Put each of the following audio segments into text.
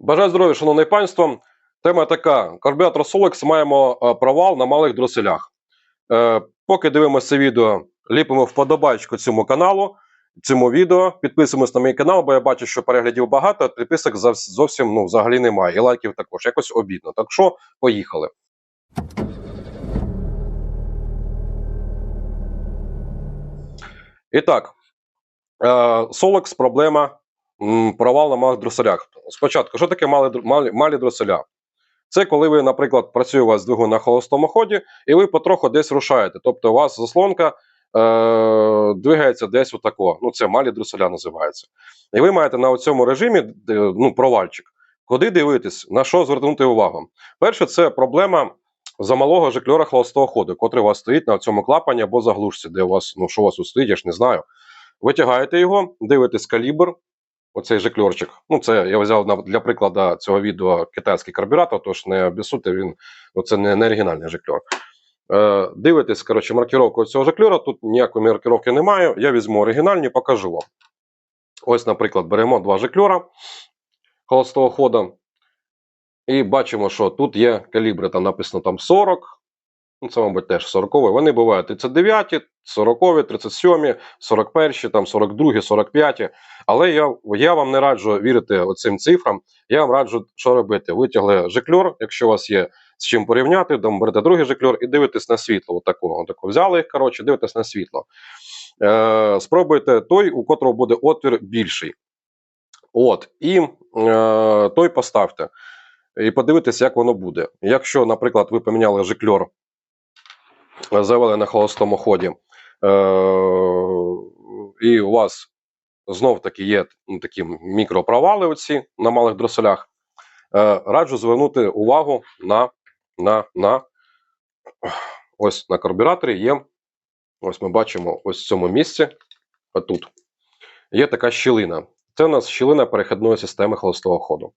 Бажаю здоров'я, шановне панство. Тема така: карбюратор Solex маємо е, провал на малих дроселях. Е, Поки дивимося відео, ліпимо вподобайку цьому каналу, цьому відео. Підписуємось на мій канал, бо я бачу, що переглядів багато, а підписок зовсім ну, взагалі немає. І лайків також. Якось обідно. Так що, поїхали. І так, Solex проблема провал на малих дроселях. Спочатку, що таке малі, малі, малі дроселя? Це коли ви, наприклад, працює у вас двигун на холостому ході, і ви потроху десь рушаєте. Тобто у вас заслонка е, двигається десь отако. Ну, це малі дроселя називається. І ви маєте на цьому режимі де, ну, провальчик. Куди дивитись, на що звернути увагу? Перше, це проблема замалого жикльора холостого ходу, котрий у вас стоїть на цьому клапані або заглушці, де у вас, ну що у вас тут стоїть, я ж не знаю. Витягаєте його, дивитесь калібр, оцей жикльорчик. Ну, це я взяв для прикладу цього відео китайський карбюратор, тож не обісуйте, він ну, це не, не оригінальний жикльор. Е, дивитесь, коротше, маркіровку цього жикльора, тут ніякої маркіровки немає. Я візьму оригінальні, покажу вам. Ось, наприклад, беремо два жикльора холостого ходу. І бачимо, що тут є калібри, там написано там 40. Ну, це, мабуть, теж 40. Вони бувають 39, 40, 37, 41, там 42, 45. Але я, я вам не раджу вірити оцим цифрам. Я вам раджу, що робити. Витягли жикльор, якщо у вас є з чим порівняти, там берете другий жикльор і дивитесь на світло. Отакого. Отако. Взяли їх, коротше, дивитесь на світло. Е, спробуйте той, у котрого буде отвір більший. От, і е, той поставте. І подивитись, як воно буде. Якщо, наприклад, ви поміняли жикльор, завели на холостому ході, е, і у вас знов таки є ну, такі мікропровали оці на малих дроселях, е, раджу звернути увагу на, на, на ось на карбюраторі є. Ось ми бачимо ось в цьому місці, отут, є така щілина. Це у нас щілина перехідної системи холостого ходу.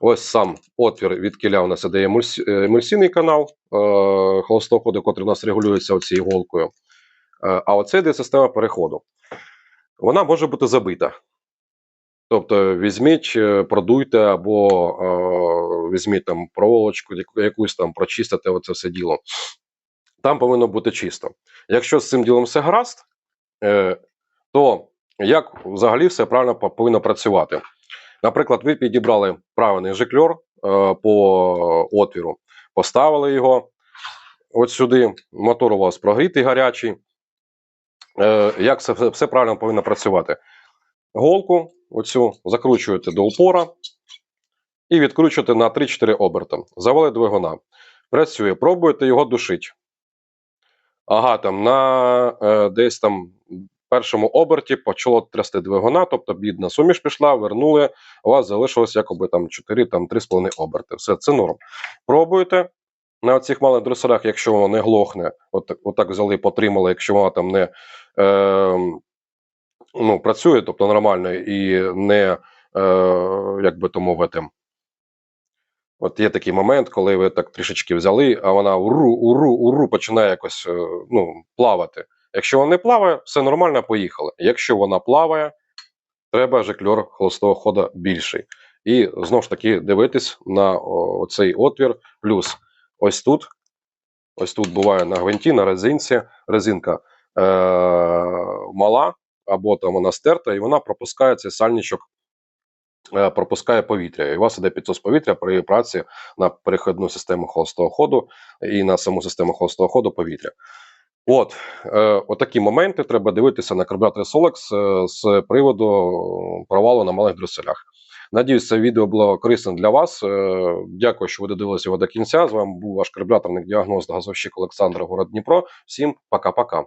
Ось сам отвір від кіля у нас іде е, емульсійний канал е, холостого ходу, який у нас регулюється оцією голкою. Е, а оце йде система переходу. Вона може бути забита. Тобто візьміть, е, продуйте або е, візьміть там проволочку, якусь там прочистите оце все діло. Там повинно бути чисто. Якщо з цим ділом все гаразд, е, то як взагалі все правильно повинно працювати? Наприклад, ви підібрали правильний жикльор е, по отвіру, поставили його от сюди, мотор у вас прогрітий гарячий. Е, як це все, правильно повинно працювати? Голку оцю закручуєте до упора і відкручуєте на 3-4 оберта. Завели двигуна. Працює, пробуєте його душити. Ага, там на е, десь там першому оберті почало трясти двигуна, тобто бідна суміш пішла, вернули, у вас залишилось якоби там 4, там 3,5 оберти. Все, це норм. Пробуєте на цих малих дросерах, якщо воно не глохне, от, отак взяли, потримали, якщо воно там не ну, працює, тобто нормально і не, е, як би то мовити, От є такий момент, коли ви так трішечки взяли, а вона уру, уру, уру починає якось е, ну, плавати. Якщо вона не плаває, все нормально, поїхали. Якщо вона плаває, треба жикльор холостого хода більший. І знову ж таки дивитись на цей отвір. Плюс ось тут, ось тут буває на гвинті, на резинці, резинка мала, або там вона стерта, і вона пропускає цей сальничок е, пропускає повітря. І у вас іде підсос повітря при праці на перехідну систему холостого ходу і на саму систему холостого ходу повітря. От, е, отакі моменти треба дивитися на карбюратори Solex е, з приводу провалу на малих дросселях. Надіюсь, це відео було корисним для вас. Е, Дякую, що ви додивилися його до кінця. З вами був ваш карбюраторник діагност газовщик Олександр Город Дніпро. Всім пока-пока.